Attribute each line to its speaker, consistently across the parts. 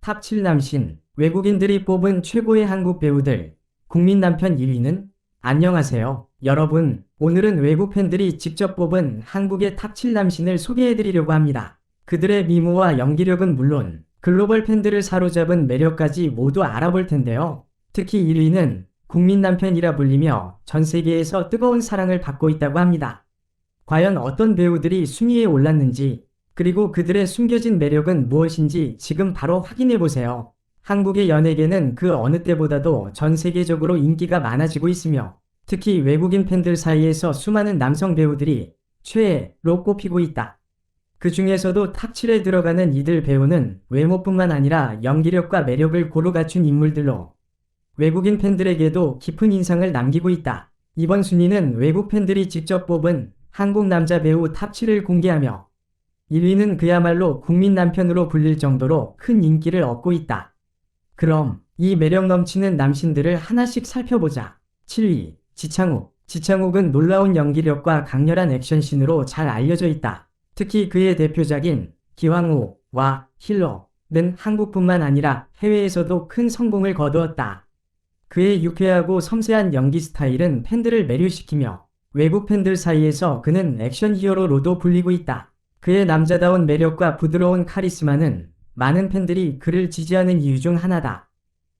Speaker 1: 탑7 남신, 외국인들이 뽑은 최고의 한국 배우들, 국민 남편 1위는? 안녕하세요. 여러분, 오늘은 외국 팬들이 직접 뽑은 한국의 탑7 남신을 소개해드리려고 합니다. 그들의 미모와 연기력은 물론, 글로벌 팬들을 사로잡은 매력까지 모두 알아볼 텐데요. 특히 1위는 국민 남편이라 불리며 전 세계에서 뜨거운 사랑을 받고 있다고 합니다. 과연 어떤 배우들이 순위에 올랐는지, 그리고 그들의 숨겨진 매력은 무엇인지 지금 바로 확인해 보세요. 한국의 연예계는 그 어느 때보다도 전 세계적으로 인기가 많아지고 있으며, 특히 외국인 팬들 사이에서 수많은 남성 배우들이 최애로 꼽히고 있다. 그 중에서도 탑 7에 들어가는 이들 배우는 외모뿐만 아니라 연기력과 매력을 고루 갖춘 인물들로 외국인 팬들에게도 깊은 인상을 남기고 있다. 이번 순위는 외국 팬들이 직접 뽑은 한국 남자 배우 탑 7을 공개하며 1위는 그야말로 국민 남편으로 불릴 정도로 큰 인기를 얻고 있다. 그럼 이 매력 넘치는 남신들을 하나씩 살펴보자. 7위 지창욱 지창욱은 놀라운 연기력과 강렬한 액션신으로 잘 알려져 있다. 특히 그의 대표작인 기황우와 힐러는 한국뿐만 아니라 해외에서도 큰 성공을 거두었다. 그의 유쾌하고 섬세한 연기 스타일은 팬들을 매료시키며 외국 팬들 사이에서 그는 액션 히어로로도 불리고 있다. 그의 남자다운 매력과 부드러운 카리스마는 많은 팬들이 그를 지지하는 이유 중 하나다.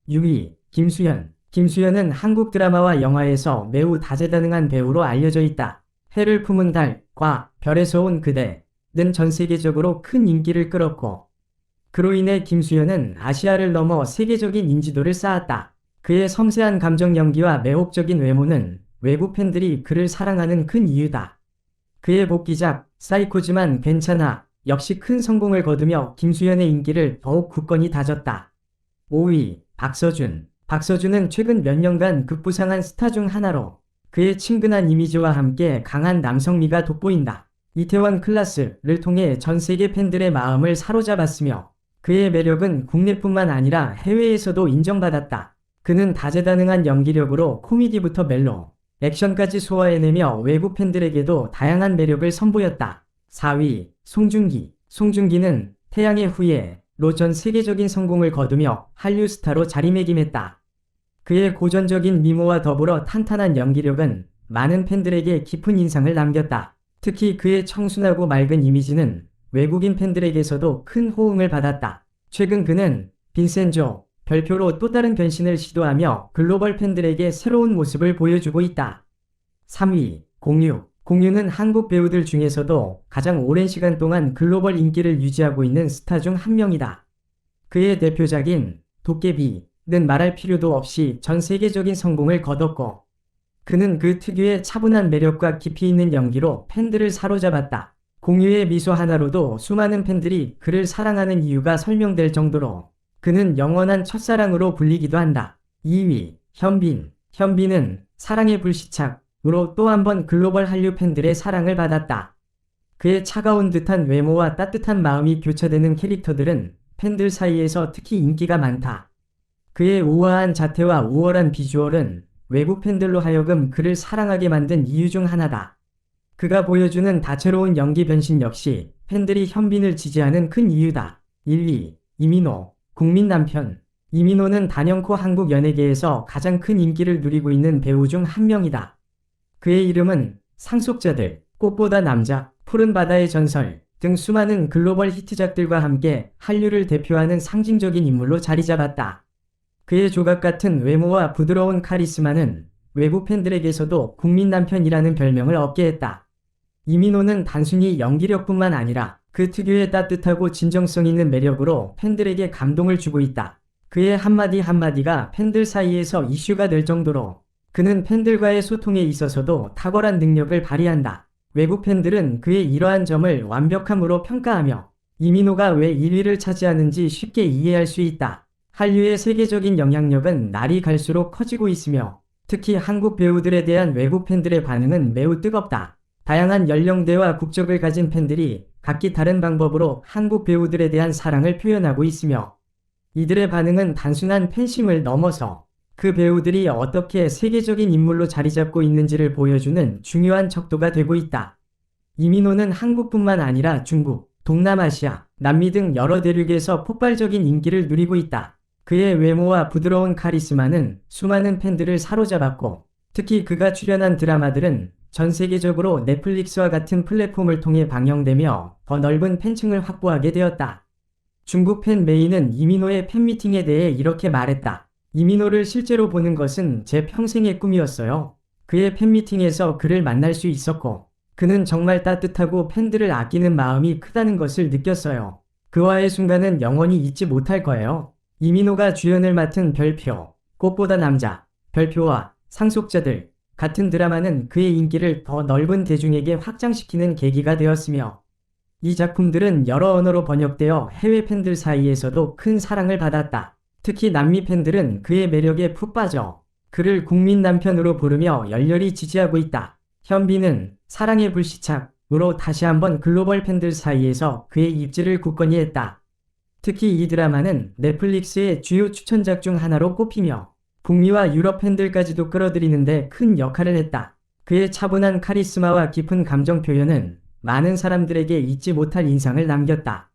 Speaker 1: 6위 김수현 김수현은 한국 드라마와 영화에서 매우 다재다능한 배우로 알려져 있다. 해를 품은 달과 별에서 온 그대는 전 세계적으로 큰 인기를 끌었고 그로 인해 김수현은 아시아를 넘어 세계적인 인지도를 쌓았다. 그의 섬세한 감정 연기와 매혹적인 외모는 외국 팬들이 그를 사랑하는 큰 이유다. 그의 복귀작 사이코지만 괜찮아 역시 큰 성공을 거두며 김수현의 인기를 더욱 굳건히 다졌다. 5위 박서준 박서준은 최근 몇 년간 급부상한 스타 중 하나로 그의 친근한 이미지와 함께 강한 남성미가 돋보인다. 이태원 클라스를 통해 전 세계 팬들의 마음을 사로잡았으며 그의 매력은 국내뿐만 아니라 해외에서도 인정받았다. 그는 다재다능한 연기력으로 코미디부터 멜로, 액션까지 소화해내며 외국 팬들에게도 다양한 매력을 선보였다. 4위 송중기 송중기는 태양의 후예 로 전 세계적인 성공을 거두며 한류 스타로 자리매김했다. 그의 고전적인 미모와 더불어 탄탄한 연기력은 많은 팬들에게 깊은 인상을 남겼다. 특히 그의 청순하고 맑은 이미지는 외국인 팬들에게서도 큰 호응을 받았다. 최근 그는 빈센조 별표로 또 다른 변신을 시도하며 글로벌 팬들에게 새로운 모습을 보여주고 있다. 3위 공유 공유는 한국 배우들 중에서도 가장 오랜 시간 동안 글로벌 인기를 유지하고 있는 스타 중 한 명이다. 그의 대표작인 도깨비는 말할 필요도 없이 전 세계적인 성공을 거뒀고 그는 그 특유의 차분한 매력과 깊이 있는 연기로 팬들을 사로잡았다. 공유의 미소 하나로도 수많은 팬들이 그를 사랑하는 이유가 설명될 정도로 그는 영원한 첫사랑으로 불리기도 한다. 2위 현빈 현빈은 사랑의 불시착으로 또 한 번 글로벌 한류 팬들의 사랑을 받았다. 그의 차가운 듯한 외모와 따뜻한 마음이 교차되는 캐릭터들은 팬들 사이에서 특히 인기가 많다. 그의 우아한 자태와 우월한 비주얼은 외국 팬들로 하여금 그를 사랑하게 만든 이유 중 하나다. 그가 보여주는 다채로운 연기 변신 역시 팬들이 현빈을 지지하는 큰 이유다. 1위 이민호 국민 남편 이민호는 단연코 한국 연예계에서 가장 큰 인기를 누리고 있는 배우 중 한 명이다. 그의 이름은 상속자들, 꽃보다 남자, 푸른 바다의 전설 등 수많은 글로벌 히트작들과 함께 한류를 대표하는 상징적인 인물로 자리 잡았다. 그의 조각 같은 외모와 부드러운 카리스마는 외국 팬들에게서도 국민 남편이라는 별명을 얻게 했다. 이민호는 단순히 연기력뿐만 아니라 그 특유의 따뜻하고 진정성 있는 매력으로 팬들에게 감동을 주고 있다. 그의 한마디 한마디가 팬들 사이에서 이슈가 될 정도로 그는 팬들과의 소통에 있어서도 탁월한 능력을 발휘한다. 외국 팬들은 그의 이러한 점을 완벽함으로 평가하며 이민호가 왜 1위를 차지하는지 쉽게 이해할 수 있다. 한류의 세계적인 영향력은 날이 갈수록 커지고 있으며 특히 한국 배우들에 대한 외국 팬들의 반응은 매우 뜨겁다. 다양한 연령대와 국적을 가진 팬들이 각기 다른 방법으로 한국 배우들에 대한 사랑을 표현하고 있으며 이들의 반응은 단순한 팬심을 넘어서 그 배우들이 어떻게 세계적인 인물로 자리 잡고 있는지를 보여주는 중요한 척도가 되고 있다. 이민호는 한국뿐만 아니라 중국, 동남아시아, 남미 등 여러 대륙에서 폭발적인 인기를 누리고 있다. 그의 외모와 부드러운 카리스마는 수많은 팬들을 사로잡았고, 특히 그가 출연한 드라마들은 전 세계적으로 넷플릭스와 같은 플랫폼을 통해 방영되며 더 넓은 팬층을 확보하게 되었다. 중국 팬 메이는 이민호의 팬미팅에 대해 이렇게 말했다. 이민호를 실제로 보는 것은 제 평생의 꿈이었어요. 그의 팬미팅에서 그를 만날 수 있었고, 그는 정말 따뜻하고 팬들을 아끼는 마음이 크다는 것을 느꼈어요. 그와의 순간은 영원히 잊지 못할 거예요. 이민호가 주연을 맡은 별표, 꽃보다 남자, 별표와 상속자들 같은 드라마는 그의 인기를 더 넓은 대중에게 확장시키는 계기가 되었으며, 이 작품들은 여러 언어로 번역되어 해외 팬들 사이에서도 큰 사랑을 받았다. 특히 남미 팬들은 그의 매력에 푹 빠져 그를 국민 남편으로 부르며 열렬히 지지하고 있다. 현빈은 사랑의 불시착으로 다시 한번 글로벌 팬들 사이에서 그의 입지를 굳건히 했다. 특히 이 드라마는 넷플릭스의 주요 추천작 중 하나로 꼽히며 북미와 유럽 팬들까지도 끌어들이는데 큰 역할을 했다. 그의 차분한 카리스마와 깊은 감정 표현은 많은 사람들에게 잊지 못할 인상을 남겼다.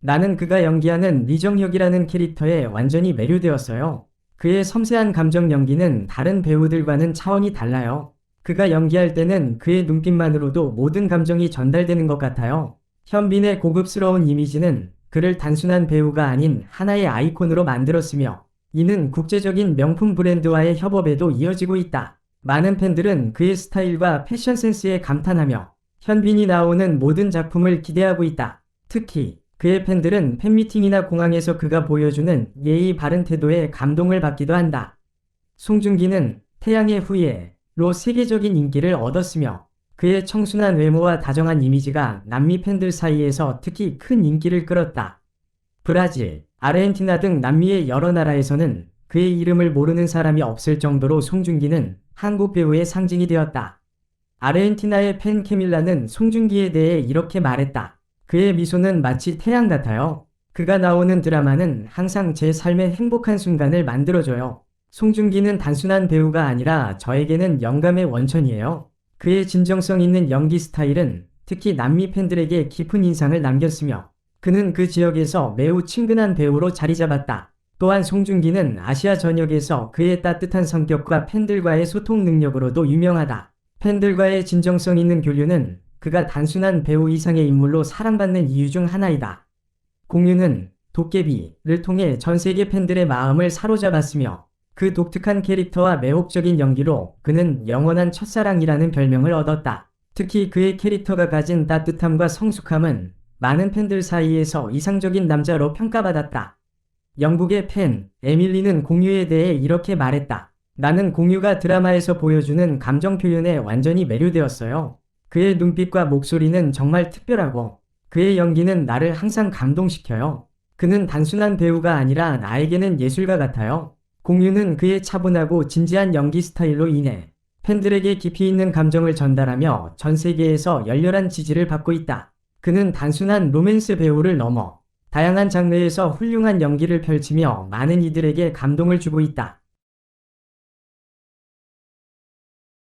Speaker 1: 나는 그가 연기하는 리정혁이라는 캐릭터에 완전히 매료되었어요. 그의 섬세한 감정 연기는 다른 배우들과는 차원이 달라요. 그가 연기할 때는 그의 눈빛만으로도 모든 감정이 전달되는 것 같아요. 현빈의 고급스러운 이미지는 그를 단순한 배우가 아닌 하나의 아이콘으로 만들었으며 이는 국제적인 명품 브랜드와의 협업에도 이어지고 있다. 많은 팬들은 그의 스타일과 패션 센스에 감탄하며 현빈이 나오는 모든 작품을 기대하고 있다. 특히 그의 팬들은 팬미팅이나 공항에서 그가 보여주는 예의 바른 태도에 감동을 받기도 한다. 송중기는 태양의 후예로 세계적인 인기를 얻었으며 그의 청순한 외모와 다정한 이미지가 남미 팬들 사이에서 특히 큰 인기를 끌었다. 브라질, 아르헨티나 등 남미의 여러 나라에서는 그의 이름을 모르는 사람이 없을 정도로 송중기는 한국 배우의 상징이 되었다. 아르헨티나의 팬 케밀라는 송중기에 대해 이렇게 말했다. 그의 미소는 마치 태양 같아요. 그가 나오는 드라마는 항상 제 삶의 행복한 순간을 만들어줘요. 송중기는 단순한 배우가 아니라 저에게는 영감의 원천이에요. 그의 진정성 있는 연기 스타일은 특히 남미 팬들에게 깊은 인상을 남겼으며 그는 그 지역에서 매우 친근한 배우로 자리 잡았다. 또한 송중기는 아시아 전역에서 그의 따뜻한 성격과 팬들과의 소통 능력으로도 유명하다. 팬들과의 진정성 있는 교류는 그가 단순한 배우 이상의 인물로 사랑받는 이유 중 하나이다. 공유는 도깨비를 통해 전 세계 팬들의 마음을 사로잡았으며 그 독특한 캐릭터와 매혹적인 연기로 그는 영원한 첫사랑이라는 별명을 얻었다. 특히 그의 캐릭터가 가진 따뜻함과 성숙함은 많은 팬들 사이에서 이상적인 남자로 평가받았다. 영국의 팬, 에밀리는 공유에 대해 이렇게 말했다. 나는 공유가 드라마에서 보여주는 감정 표현에 완전히 매료되었어요. 그의 눈빛과 목소리는 정말 특별하고 그의 연기는 나를 항상 감동시켜요. 그는 단순한 배우가 아니라 나에게는 예술가 같아요. 공유는 그의 차분하고 진지한 연기 스타일로 인해 팬들에게 깊이 있는 감정을 전달하며 전 세계에서 열렬한 지지를 받고 있다. 그는 단순한 로맨스 배우를 넘어 다양한 장르에서 훌륭한 연기를 펼치며 많은 이들에게 감동을 주고 있다.